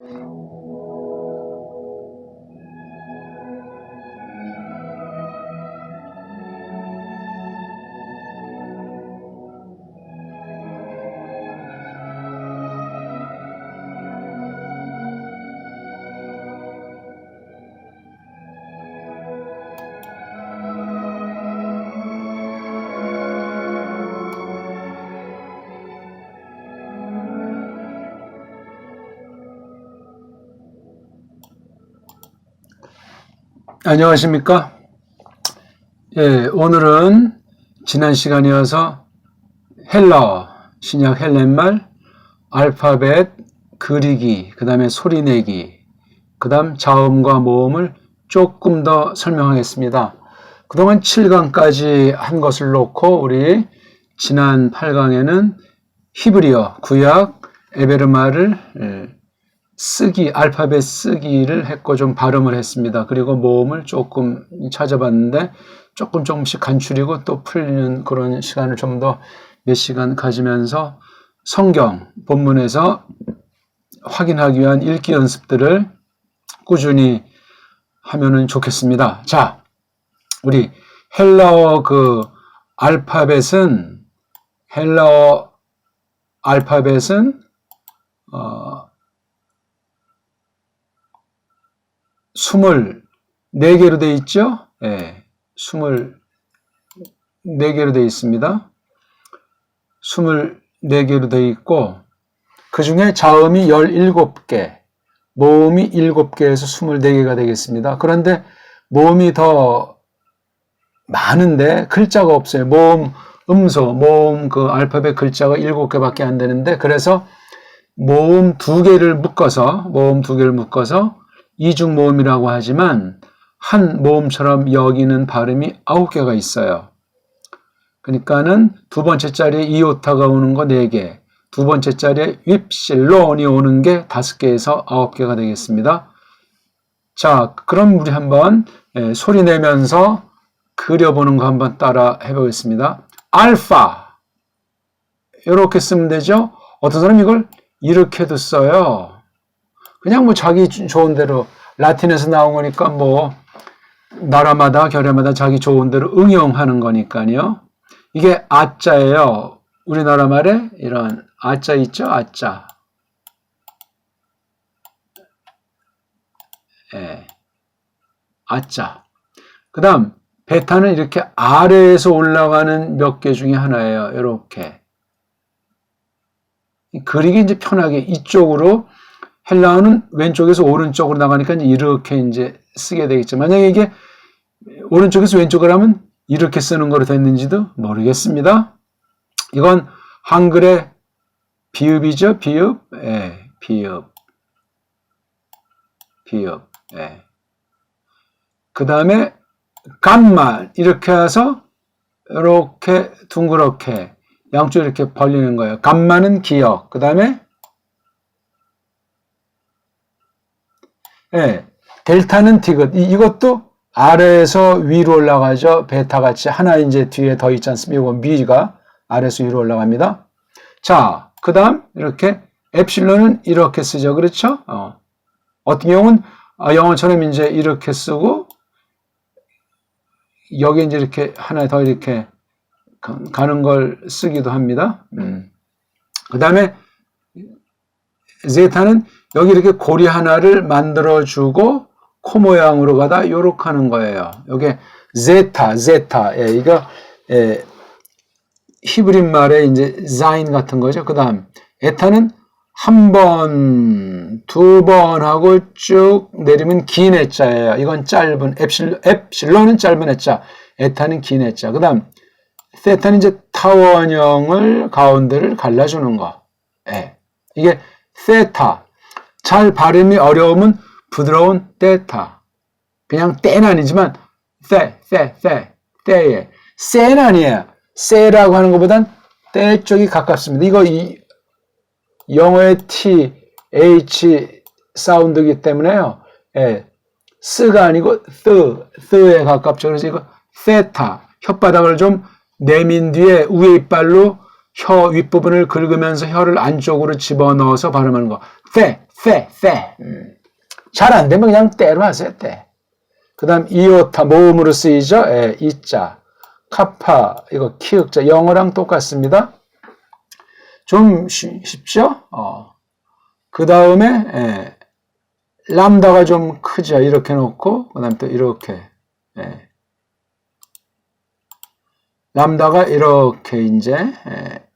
Wow. 안녕하십니까? 예, 오늘은 지난 시간이어서 헬러, 신약 헬렌말, 알파벳 그리기, 그 다음에 소리 내기, 그 다음 자음과 모음을 조금 더 설명하겠습니다. 그동안 7강까지 한 것을 놓고 우리 지난 8강에는 히브리어, 구약, 에베르마를 예, 쓰기, 알파벳 쓰기를 했고 좀 발음을 했습니다. 그리고 모음을 조금 찾아봤는데 조금 조금씩 간추리고 또 풀리는 그런 시간을 좀 더 몇 시간 가지면서 성경 본문에서 확인하기 위한 읽기 연습들을 꾸준히 하면은 좋겠습니다. 자, 우리 헬라어 그 알파벳은 헬라어 알파벳은 어, 24개로 되어 있죠? 예, 24개로 되어 있습니다. 24개로 되어 있고, 그 중에 자음이 17개, 모음이 7개에서 24개가 되겠습니다. 그런데 모음이 더 많은데 글자가 없어요. 모음, 음소, 모음 그 알파벳 글자가 7개밖에 안 되는데, 그래서 모음 두 개를 묶어서, 모음 두 개를 묶어서 이중 모음이라고 하지만 한 모음처럼 여기는 발음이 아홉 개가 있어요. 그러니까는 두 번째 자리에 이오타가 오는 거 네 개, 두 번째 자리에 윕실론이 오는 게 다섯 개에서 아홉 개가 되겠습니다. 자, 그럼 우리 한번 예, 소리 내면서 그려보는 거 한번 따라 해보겠습니다. 알파 이렇게 쓰면 되죠. 어떤 사람 이걸 이렇게도 써요. 그냥 뭐 자기 좋은 대로 라틴에서 나온 거니까 뭐 나라마다 결례마다 자기 좋은 대로 응용하는 거니까요. 이게 아자예요. 우리나라 말에 이런 아자 있죠? 아자. 예. 아자. 그 다음, 베타는 이렇게 아래에서 올라가는 몇 개 중에 하나예요. 이렇게. 그리기 이제 편하게 이쪽으로 헬라어는 왼쪽에서 오른쪽으로 나가니까 이렇게 이제 쓰게 되겠죠. 만약에 이게 오른쪽에서 왼쪽으로 하면 이렇게 쓰는 거로 됐는지도 모르겠습니다. 이건 한글의 비읍이죠. 비읍. 예, 비읍. 비읍. 예. 그 다음에 간말 이렇게 해서 이렇게 둥그렇게 양쪽 이렇게 벌리는 거예요. 간만은 기억. 그 다음에 예, 델타는 디귿. 이, 이것도 아래에서 위로 올라가죠. 베타 같이 하나 이제 뒤에 더 있지 않습니까? 이거 미가 아래에서 위로 올라갑니다. 자, 그 다음 이렇게 엡실론은 이렇게 쓰죠. 그렇죠? 어. 어떤 경우는 아, 영어처럼 이제 이렇게 쓰고 여기 이제 이렇게 하나 더 이렇게 가는 걸 쓰기도 합니다. 음. 그 다음에 제타는 여기 이렇게 고리 하나를 만들어주고 코 모양으로 가다 요렇게 하는 거예요. 요게 제타, 제타. 예, 이거 예, 히브리 말에 이제 자인 같은 거죠. 그 다음 에타는 한 번, 두 번 하고 쭉 내리면 긴 해자예요. 이건 짧은 엡실, 엡실론은 짧은 해자, 에타는 긴 해자. 그 다음 세타는 이제 타원형을 가운데를 갈라주는 거. 예. 이게 세타. 잘 발음이 어려우면 부드러운 때타. 그냥 때는 아니지만 세, 세, 세, 때에. 세는 아니에요. 세라고 하는 것보단 때 쪽이 가깝습니다. 이거 이 영어의 T, H 사운드이기 때문에요. 예. 쓰가 아니고 스, 스에 가깝죠. 그래서 이거 세타. 혓바닥을 좀 내민 뒤에 위에 이빨로 혀 윗부분을 긁으면서 혀를 안쪽으로 집어넣어서 발음하는 거. 때, 때, 때. 음. 잘안 되면 그냥 때로 하세요, 때. 그 다음, 이오타, 모음으로 쓰이죠? 예, 이자. 카파, 이거 키읔자. 영어랑 똑같습니다. 좀 쉬, 쉽죠? 어. 그 다음에, 예, 람다가 좀 크죠? 이렇게 놓고, 그 다음에 또 이렇게. 예. 람다가 이렇게 이제, 예,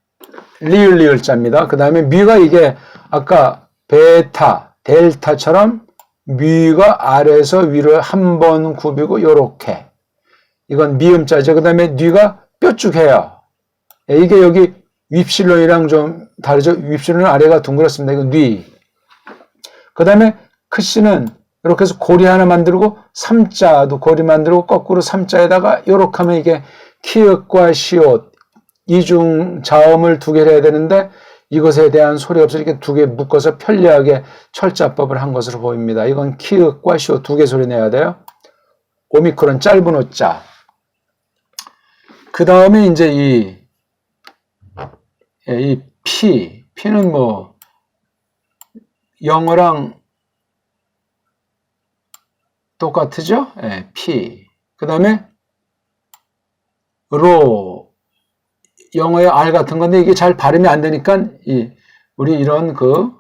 리을 리을 자입니다. 그 다음에 미가 이게 아까 베타, 델타처럼 미가 아래에서 위로 한 번 굽이고 요렇게 이건 미음자죠. 그 다음에 뉘가 뾰족해요. 예, 이게 여기 윕실론이랑 좀 다르죠. 윕실론은 아래가 둥그렇습니다. 이건 뉘. 그 다음에 크씨는 이렇게 해서 고리 하나 만들고 삼자도 고리 만들고 거꾸로 삼자에다가 요렇게 하면 이게 키읔과 시옷 이중 자음을 두 개를 해야 되는데 이것에 대한 소리 없이 이렇게 두 개 묶어서 편리하게 철자법을 한 것으로 보입니다. 이건 키읔과 시오 두 개 소리 내야 돼요. 오미크론 짧은 오자. 그 다음에 이제 이, 예, 이 피, 피는 뭐, 영어랑 똑같으죠? 예, 피. 그 다음에 로, 영어의 R 같은 건데 이게 잘 발음이 안 되니까 이 우리 이런 그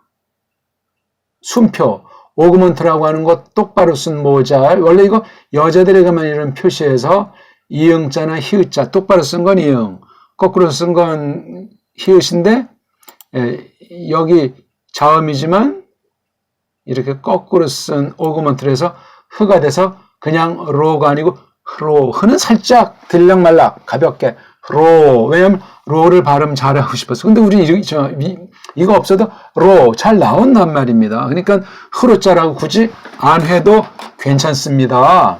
숨표 오그먼트라고 하는 것 똑바로 쓴 모자. 원래 이거 여자들에게만 이런 표시해서 이응자나 히읗자 똑바로 쓴 건 이응 거꾸로 쓴 건 히읗인데 예, 여기 자음이지만 이렇게 거꾸로 쓴 오그먼트를 해서 흐가 돼서 그냥 로가 아니고 흐로 흐는 살짝 들락말락 가볍게 로. 왜냐면 로를 발음 잘하고 싶어서. 근데 우리 이거 없어도 로 잘 나온단 말입니다. 그러니까 흐로자라고 굳이 안 해도 괜찮습니다.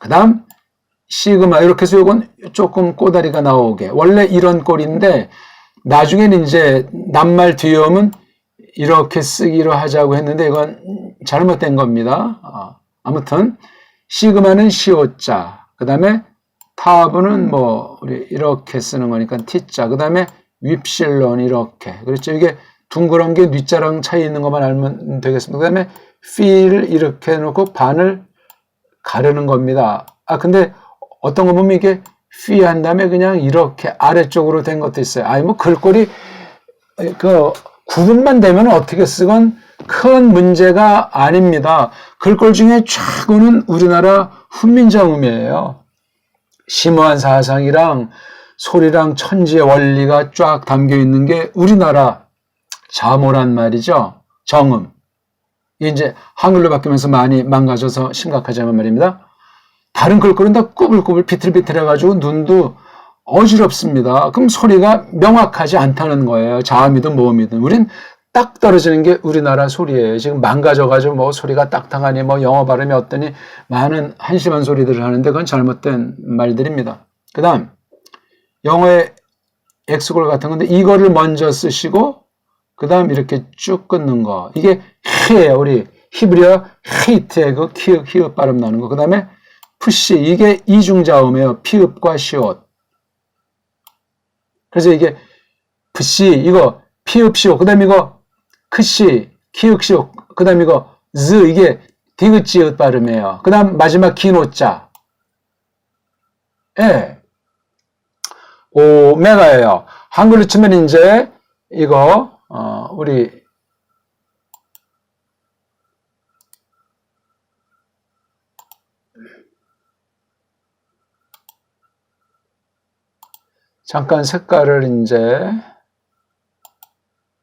그 다음 시그마 이렇게 해서 이건 조금 꼬다리가 나오게. 원래 이런 꼴인데 나중에는 이제 낱말 뒤에 오면 이렇게 쓰기로 하자고 했는데 이건 잘못된 겁니다. 어, 아무튼 시그마는 시오자. 그 다음에 타브는 뭐 우리 이렇게 쓰는 거니까 T자. 그 다음에 윕실론 이렇게. 그렇죠? 이게 둥그런 게 뉘자랑 차이 있는 것만 알면 되겠습니다. 그 다음에 fe를 이렇게 해놓고 반을 가르는 겁니다. 아 근데 어떤 거 보면 이게 fee 한 다음에 그냥 이렇게 아래쪽으로 된 것도 있어요. 아니 뭐 글꼴이 그 구분만 되면 어떻게 쓰건 큰 문제가 아닙니다. 글꼴 중에 최고는 우리나라 훈민정음이에요 심오한 사상이랑 소리랑 천지의 원리가 쫙 담겨 있는 게 우리나라 자모란 말이죠. 정음. 이제 한글로 바뀌면서 많이 망가져서 심각하지만 말입니다. 다른 글꼴은 다 꾸불꾸불 비틀비틀해가지고 눈도 어지럽습니다. 그럼 소리가 명확하지 않다는 거예요. 자음이든 모음이든. 우린 딱 떨어지는 게 우리나라 소리예요. 지금 망가져가지고 뭐 소리가 딱딱하니 뭐 영어 발음이 어떠니 많은 한심한 소리들을 하는데 그건 잘못된 말들입니다. 그 다음 영어의 엑스골 같은 건데 이거를 먼저 쓰시고 그 다음 이렇게 쭉 끊는 거 이게 헤예요. 우리 히브리어 헤이트의 그 키읔 히읗 발음 나는 거. 그 다음에 푸시 이게 이중자음이에요. 피읍과 시옷. 그래서 이게 푸시 이거 피읍 시옷 그 다음에 이거 크시, 키읔시오, 그 다음 이거 즈 이게 디귿지읒 발음이에요. 그 다음 마지막 긴 오자. 예. 오메가예요. 한글로 치면 이제 이거 어, 우리 잠깐 색깔을 이제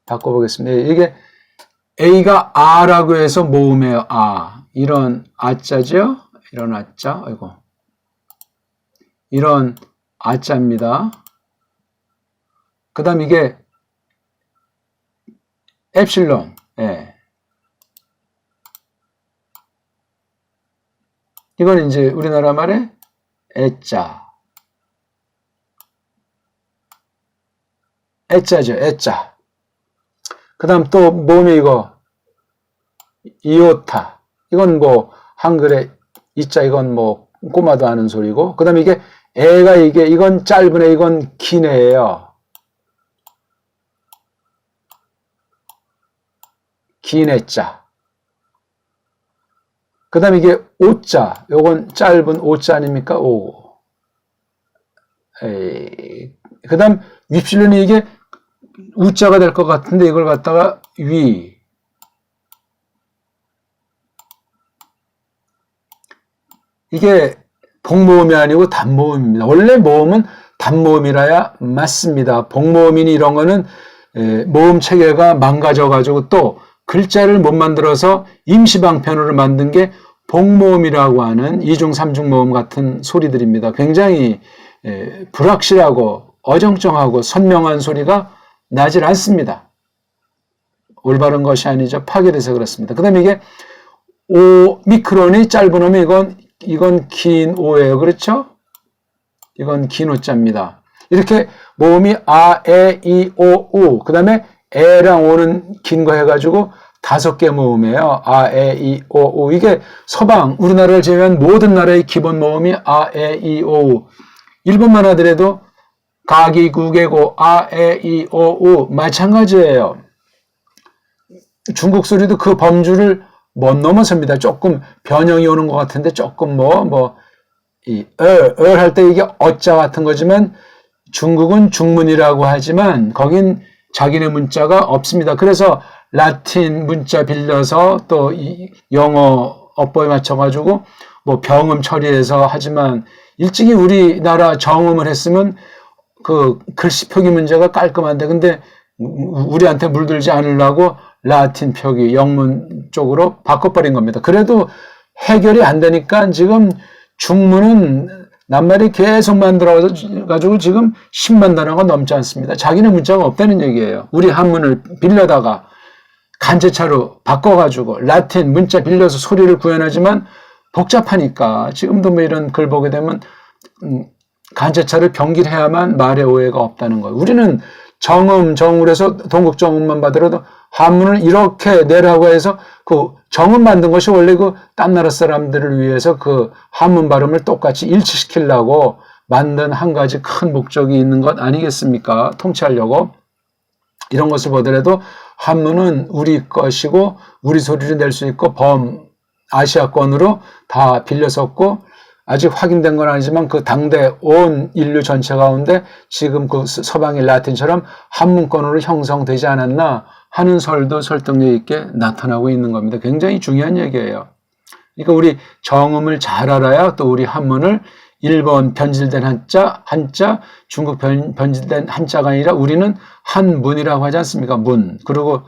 바꿔보겠습니다. 이게 A가 A라고 해서 모음이에요. 아. 이런 아자죠? 이런 아자. 아이고. 이런 아자입니다. 그 다음 이게 엡실론. 예. 이건 이제 우리나라 말에 애자. 애자죠. 애자. 그 다음 또 뭐냐 이거 이오타. 이건 뭐 한글에 이자 이건 뭐 꼬마도 하는 소리고 그 다음에 이게 애가 이게 이건 짧은 애 이건 긴 애예요. 긴 애자. 그 다음에 이게 오자. 요건 짧은 오자 아닙니까? 오 그 다음 윕실론이 이게 우자가 될 것 같은데 이걸 갖다가 위. 이게 복모음이 아니고 단모음입니다. 원래 모음은 단모음이라야 맞습니다. 복모음이니 이런 거는 모음 체계가 망가져 가지고 또 글자를 못 만들어서 임시방편으로 만든 게 복모음이라고 하는 이중 삼중 모음 같은 소리들입니다. 굉장히 불확실하고 어정쩡하고 선명한 소리가 나질 않습니다. 올바른 것이 아니죠. 파괴돼서 그렇습니다. 그 다음에 이게 5 미크론이 짧은 오면 이건 이건 긴 오예요. 그렇죠? 이건 긴 오자입니다. 이렇게 모음이 아, 에, 이, 오, 우. 그 다음에 에랑 오는 긴 거 해가지고 다섯 개 모음이에요. 아, 에, 이, 오, 우. 이게 서방, 우리나라를 제외한 모든 나라의 기본 모음이 아, 에, 이, 오, 우. 일본만 하더라도 가기, 구개고, 아, 에, 이, 오, 우. 마찬가지예요. 중국 소리도 그 범주를 못 넘어섭니다. 조금 변형이 오는 것 같은데 조금 뭐, 뭐, 이, 을, 을할때 이게 어자 같은 거지만 중국은 중문이라고 하지만 거긴 자기네 문자가 없습니다. 그래서 라틴 문자 빌려서 또이 영어 어법에 맞춰가지고 뭐 병음 처리해서 하지만 일찍이 우리나라 정음을 했으면 그 글씨 표기 문제가 깔끔한데 근데 우리한테 물들지 않으려고 라틴 표기 영문 쪽으로 바꿔버린 겁니다. 그래도 해결이 안 되니까 지금 중문은 낱말이 계속 만들어가지고 지금 10만 단어가 넘지 않습니다. 자기는 문자가 없다는 얘기예요. 우리 한문을 빌려다가 간제차로 바꿔가지고 라틴 문자 빌려서 소리를 구현하지만 복잡하니까 지금도 뭐 이런 글 보게 되면 음, 간제차를 병길해야만 말의 오해가 없다는 거예요. 우리는 정음, 정을 해서 동국정음만 받더라도 한문을 이렇게 내라고 해서 그 정음 만든 것이 원래 그 딴 나라 사람들을 위해서 그 한문 발음을 똑같이 일치시키려고 만든 한 가지 큰 목적이 있는 것 아니겠습니까? 통치하려고. 이런 것을 보더라도 한문은 우리 것이고 우리 소리를 낼 수 있고 범 아시아권으로 다 빌려 섰고 아직 확인된 건 아니지만 그 당대 온 인류 전체 가운데 지금 그 서방의 라틴처럼 한문권으로 형성되지 않았나 하는 설도 설득력 있게 나타나고 있는 겁니다. 굉장히 중요한 얘기예요. 그러니까 우리 정음을 잘 알아야 또 우리 한문을 일본 변질된 한자, 한자, 중국 변, 변질된 한자가 아니라 우리는 한문이라고 하지 않습니까? 문. 그리고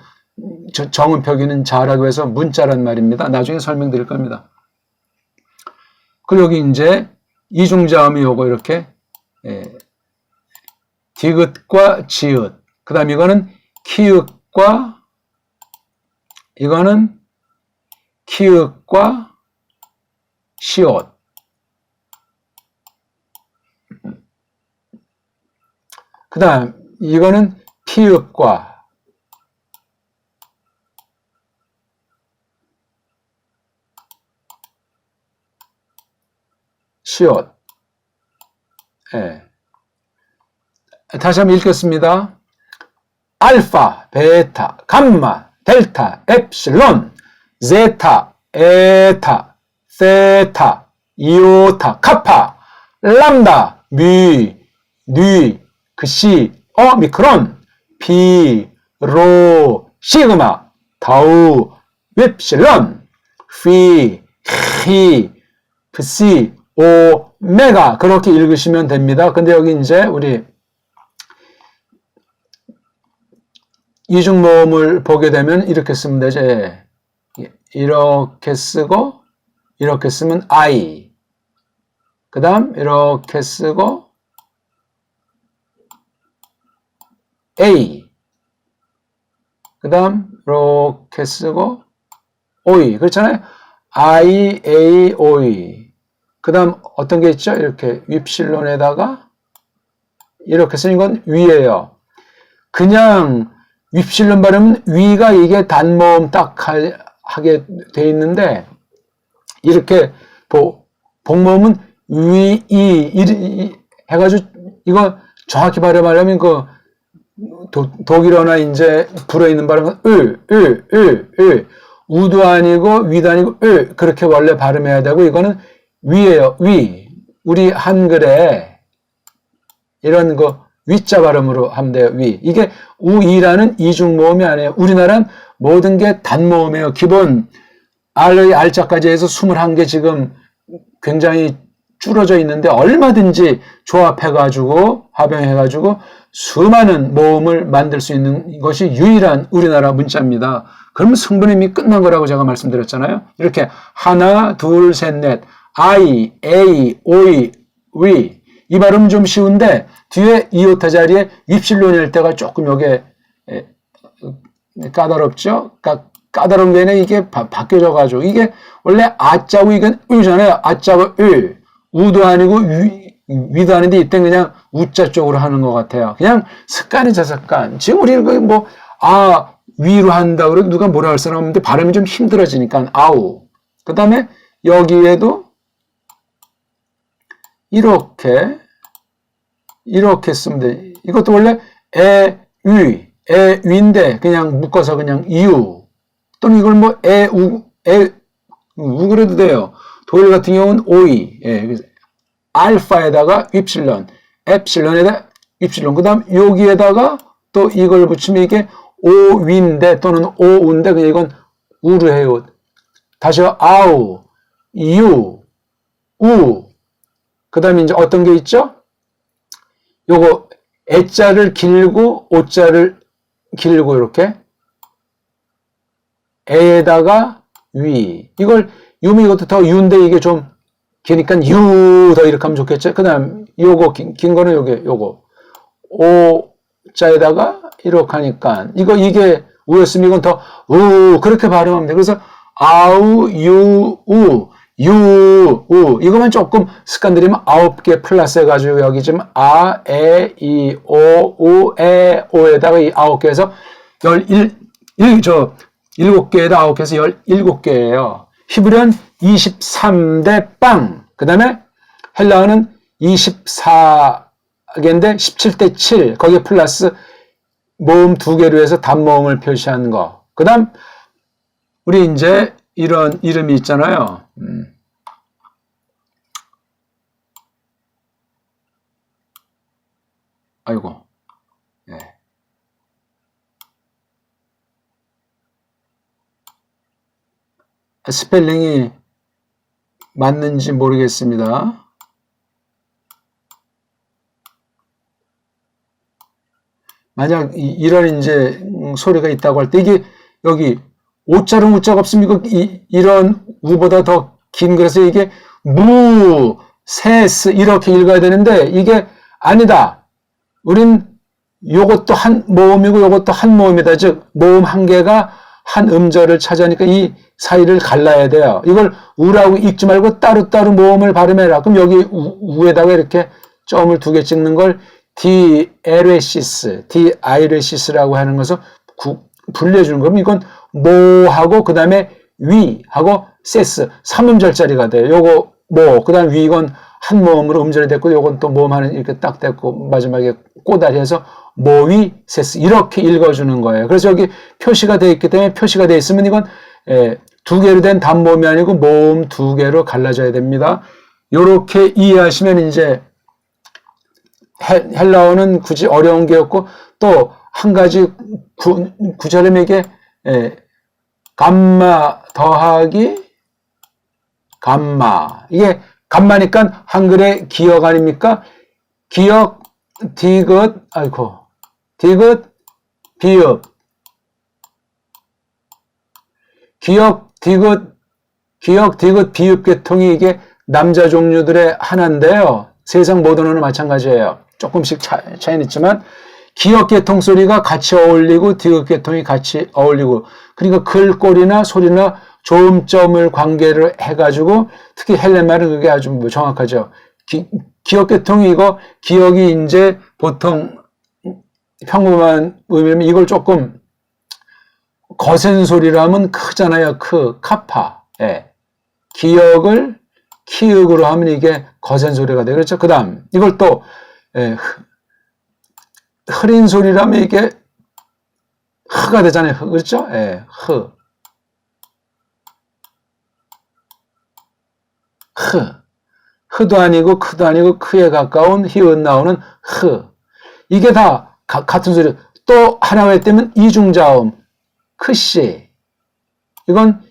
정음 표기는 잘하기 위해서 문자란 말입니다. 나중에 설명드릴 겁니다. 그리고 여기 이제 이중자음이 오고 이렇게 예, 디귿과 지읒. 그 다음 이거는 키읔과 이거는 키읔과 시옷. 그 다음 이거는 피읍과 시옷. 예. 다시 한번 읽겠습니다. 알파, 베타, 감마, 델타, 엡실론, 제타, 에타, 세타, 이오타, 카파, 람다, 미, 뉘, 그시, 어미크론, 피, 로, 시그마, 타우, 엡실론, 피, 히, 프시, 오메가 그렇게 읽으시면 됩니다. 근데 여기 이제 우리 이중 모음을 보게 되면 이렇게 쓰면 되죠. 예. 이렇게 쓰고 이렇게 쓰면 I 그 다음 이렇게 쓰고 A 그 다음 이렇게 쓰고 OE 그렇잖아요. I, A, OE 그 다음 어떤 게 있죠? 이렇게 윕실론에다가 이렇게 쓰는 건 위예요. 그냥 윕실론 발음은 위가 이게 단모음 딱 하게 돼 있는데 이렇게 복모음은 위, 이, 이 해가지고 이거 정확히 발음하려면 그 도, 독일어나 이제 불어 있는 발음은 을, 을, 을, 을. 우도 아니고 위도 아니고 을. 그렇게 원래 발음해야 되고 이거는 위예요. 위. 우리 한글에 이런 거 위자 발음으로 하면 돼요. 위. 이게 우이라는 이중 모음이 아니에요. 우리나라는 모든 게 단모음이에요. 기본 R의 R자까지 해서 21개 지금 굉장히 줄어져 있는데 얼마든지 조합해가지고 합병해가지고 수많은 모음을 만들 수 있는 것이 유일한 우리나라 문자입니다. 그러면 성분 이미 끝난 거라고 제가 말씀드렸잖아요. 이렇게 하나, 둘, 셋, 넷, I, A, 오이, 위. 이 발음은 좀 쉬운데 뒤에 이오타 자리에 윕실론이 할 때가 조금 요게 까다롭죠? 까, 까다로운 게 아니라 이게 바, 뀌어져가지고 이게 원래 아자고 이건 을잖아요. 아자고 을. 우도 아니고 위, 위도 아닌데 이때 그냥 우자 쪽으로 하는 것 같아요. 그냥 습관이죠, 습관. 지금 우리는 뭐, 아, 위로 한다 그러고 누가 뭐라 할 사람 없는데 발음이 좀 힘들어지니까 아우. 그 다음에 여기에도 이렇게 이렇게 쓰면 돼. 이것도 원래 에, 위, 에, 위인데 그냥 묶어서 그냥 이유 또는 이걸 뭐 에, 우, 에, 우 그래도 돼요. 독일 같은 경우는 오이, 예, 알파에다가 윕실론, 엡실론에다 윕실론. 그 다음 여기에다가 또 이걸 붙이면 이게 오윈데 또는 오운데 그냥 이건 우를 해요. 다시 아우, 유, 우. 그 다음에 이제 어떤 게 있죠? 요거 애자를 길고 오자를 길고 이렇게 애에다가 위 이걸 유미 이것도 더 유인데 이게 좀 기니까 유 더 이렇게 하면 좋겠죠. 그 다음 요거 긴, 긴 거는 요게 요거 오자에다가 이렇게 하니까 이거 이게 우였으면 이건 더 우 그렇게 발음하면 돼. 그래서 아우 유우 유, 우 이거만 조금 습관 들이면 아홉 개 플러스 해가지고 여기 지금 아, 에, 이, 오, 우, 에, 오에다가 이 아홉 개에서 열일, 일, 저 일곱 개에다 아홉 개에서 열일곱 개예요. 히브리는 23대 빵. 그 다음에 헬라어는 24개인데 17대 7. 거기에 플러스 모음 두 개로 해서 단모음을 표시한 거. 그 다음 우리 이제 이런 이름이 있잖아요. 음. 아이고. 네. 스펠링이 맞는지 모르겠습니다. 만약 이런 이제 소리가 있다고 할 때 이게 여기 오자는 우자가 없으면 이, 이런 우보다 더 긴 그래서 이게 무, 세스 이렇게 읽어야 되는데 이게 아니다. 우린 요것도 한 모음이고 요것도 한 모음이다. 즉 모음 한 개가 한 음절을 차지하니까 이 사이를 갈라야 돼요. 이걸 우라고 읽지 말고 따로따로 모음을 발음해라. 그럼 여기 우, 에다가 이렇게 점을 두 개 찍는 걸 디에레시스, 디아이레시스라고 하는 것을 구, 분리해주는 거면 이건 모하고 그 다음에 위하고 세스 3음절짜리가 돼요. 요거 모, 그 다음 위 이건 한 모음으로 음절이 됐고 요건 또 모음 하는 이렇게 딱 됐고 마지막에 꼬다리 해서 모위 세스 이렇게 읽어주는 거예요. 그래서 여기 표시가 되어 있기 때문에 표시가 되어 있으면 이건 에, 두 개로 된 단모음이 아니고 모음 두 개로 갈라져야 됩니다. 요렇게 이해하시면 이제 헬라어는 굳이 어려운 게 없고 또 한 가지 구, 구절음에게 감마 더하기 감마 이게 감마니까 한글의 기억 아닙니까? 기억 디귿 아이고 디귿 비읍 기억 디귿 기억 디귿 비읍 계통이 이게 남자 종류들의 하나인데요. 세상 모든 언어는 마찬가지예요. 조금씩 차, 차이는 있지만 기역 계통 소리가 같이 어울리고 디귿 계통이 같이 어울리고 그러니까 글꼴이나 소리나 조음점을 관계를 해가지고 특히 헬렌말은 그게 아주 뭐 정확하죠. 기, 기역 계통이 이거 기억이 이제 보통 평범한 의미면 이걸 조금 거센 소리라면 크잖아요. 크, 카파. 예. 기역을 키읔으로 하면 이게 거센 소리가 돼요. 그렇죠? 그 다음, 이걸 또, 예, 흐린 소리라면 이게 흐가 되잖아요. 흐, 그렇죠? 예, 흐. 흐. 흐도 아니고 크도 아니고 크에 가까운 히읗 나오는 흐. 이게 다 가- 같은 소리. 또 하나가 있다면 이중자음 크시. 이건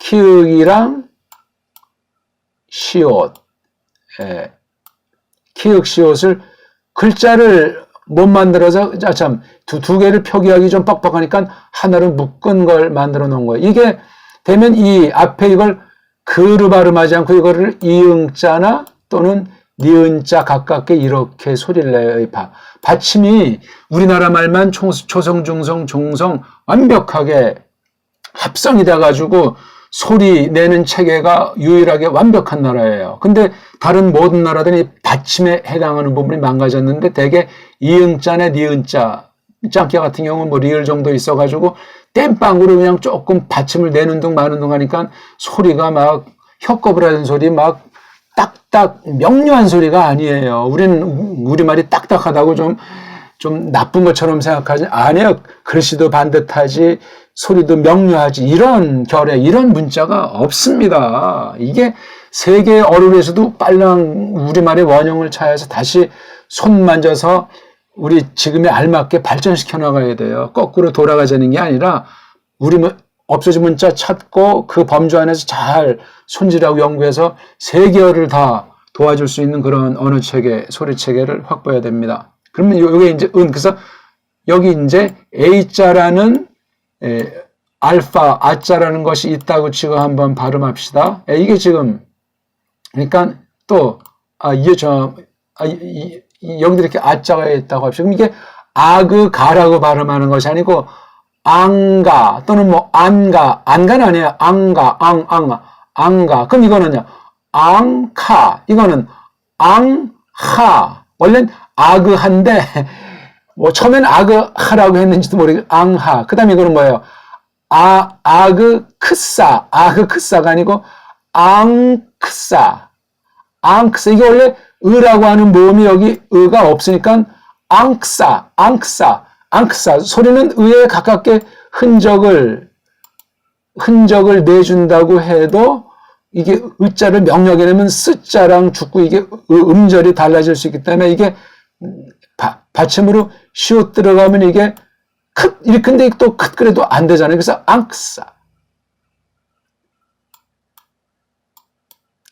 키읔이랑 시옷. 예. 키읔 시옷을 글자를 못 만들어서 아, 참두 두 개를 표기하기 좀 빡빡하니까 하나로 묶은 걸 만들어 놓은 거예요. 이게 되면 이 앞에 이걸 그르 발음하지 않고 이거를 이응자나 또는 니은자 가깝게 이렇게 소리를 내요. 이 바, 받침이 우리나라 말만 초, 초성, 중성, 종성 완벽하게 합성이 돼가지고 소리 내는 체계가 유일하게 완벽한 나라예요. 근데 다른 모든 나라들이 받침에 해당하는 부분이 망가졌는데 대개 이응자나 니은자, 짱깨 같은 경우는 뭐 리을 정도 있어가지고 땜빵으로 그냥 조금 받침을 내는 둥 마는 둥 하니까 소리가 막 혀꺼부라는 소리 막 딱딱 명료한 소리가 아니에요. 우리는 우리말이 딱딱하다고 좀, 좀 나쁜 것처럼 생각하지. 아니요. 글씨도 반듯하지, 소리도 명료하지. 이런 결의, 이런 문자가 없습니다. 이게 세계 어른에서도 빨랑 우리말의 원형을 찾아서 다시 손 만져서 우리 지금에 알맞게 발전시켜 나가야 돼요. 거꾸로 돌아가자는 게 아니라 우리 뭐 없어진 문자 찾고 그 범주 안에서 잘 손질하고 연구해서 세계어를 다 도와줄 수 있는 그런 언어 체계, 소리 체계를 확보해야 됩니다. 그러면 요- 요게 이제 은, 그래서 여기 이제 A자라는 에, 알파, 아자라는 것이 있다고 지금 한번 발음합시다. 에, 이게 지금, 그러니까 또, 아, 이게 저, 아, 이, 이, 이- 여기도 이렇게 아자가 있다고 합시다. 그럼 이게 아그, 가라고 발음하는 것이 아니고, 앙가 또는 뭐 안가. 안가는 아니에요. 앙가 앙앙 앙가. 그럼 이거는요. 앙카. 이거는 앙하. 원래는 아그한데 뭐 처음엔 아그하라고 했는지도 모르겠 앙하. 그 다음에 이거는 뭐예요? 아 아그 크사 아그 크사가 아니고 앙크사 앙크사 이게 원래 으라고 하는 모음이 여기 으가 없으니까 앙크사 앙크사 앙크사 소리는 의에 가깝게 흔적을 흔적을 내준다고 해도 이게 의자를 명령해 내면 쓰자랑 죽고 이게 의- 음절이 달라질 수 있기 때문에 이게 바, 받침으로 시옷 들어가면 이게 크 이렇게 근데 또크 그래도 안 되잖아요. 그래서 앙크사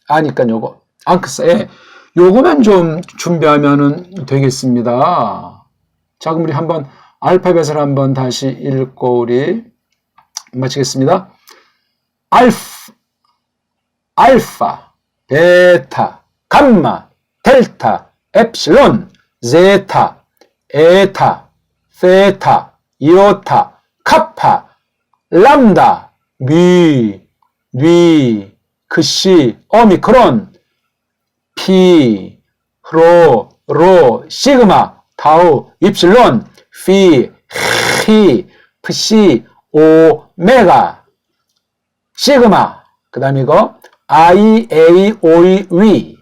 아니까 요거 앙크사 예. 요거만 좀 준비하면은 되겠습니다. 자, 그럼 우리 한번 알파벳을 한번 다시 읽고 우리 마치겠습니다. 알프, 알파, 베타, 감마, 델타, 엡실론, 제타, 에타, 세타, 이오타, 카파, 람다, 미, 뉘, 크시, 오미크론, 피, 로, 로, 시그마, 타우, 입실론, 피, 히, 프시, 오메가, 시그마, 그 다음 이거, A, O, E, 위.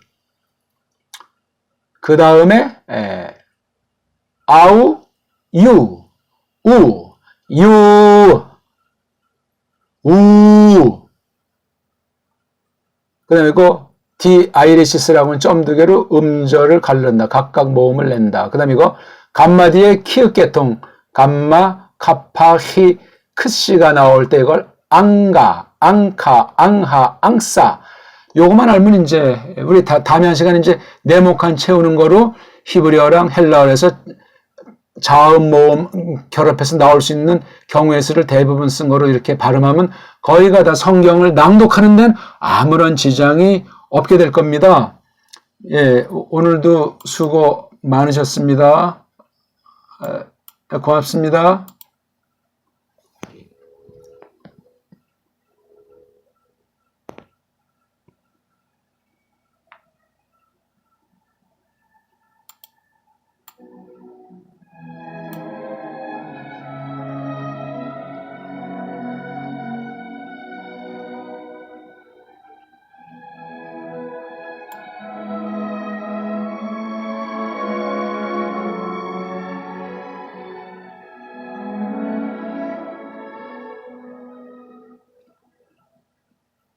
그 다음에, 에, 아우, 유, 우, 유, 우. 그 다음에 이거, 디 아이리시스라고는 점 두 개로 음절을 가른다. 각각 모음을 낸다. 그 다음에 이거 감마 뒤에 키읔 계통 감마, 카파, 히, 크시가 나올 때 이걸 앙가, 앙카, 앙하, 앙싸 요것만 알면 이제 우리 다, 다음에 한 시간 이제 네모칸 채우는 거로 히브리어랑 헬라어에서 자음 모음 결합해서 나올 수 있는 경우의 수를 대부분 쓴 거로 이렇게 발음하면 거의가 다 성경을 낭독하는 데는 아무런 지장이 없게 될 겁니다. 예, 오늘도 수고 많으셨습니다. 에, 고맙습니다.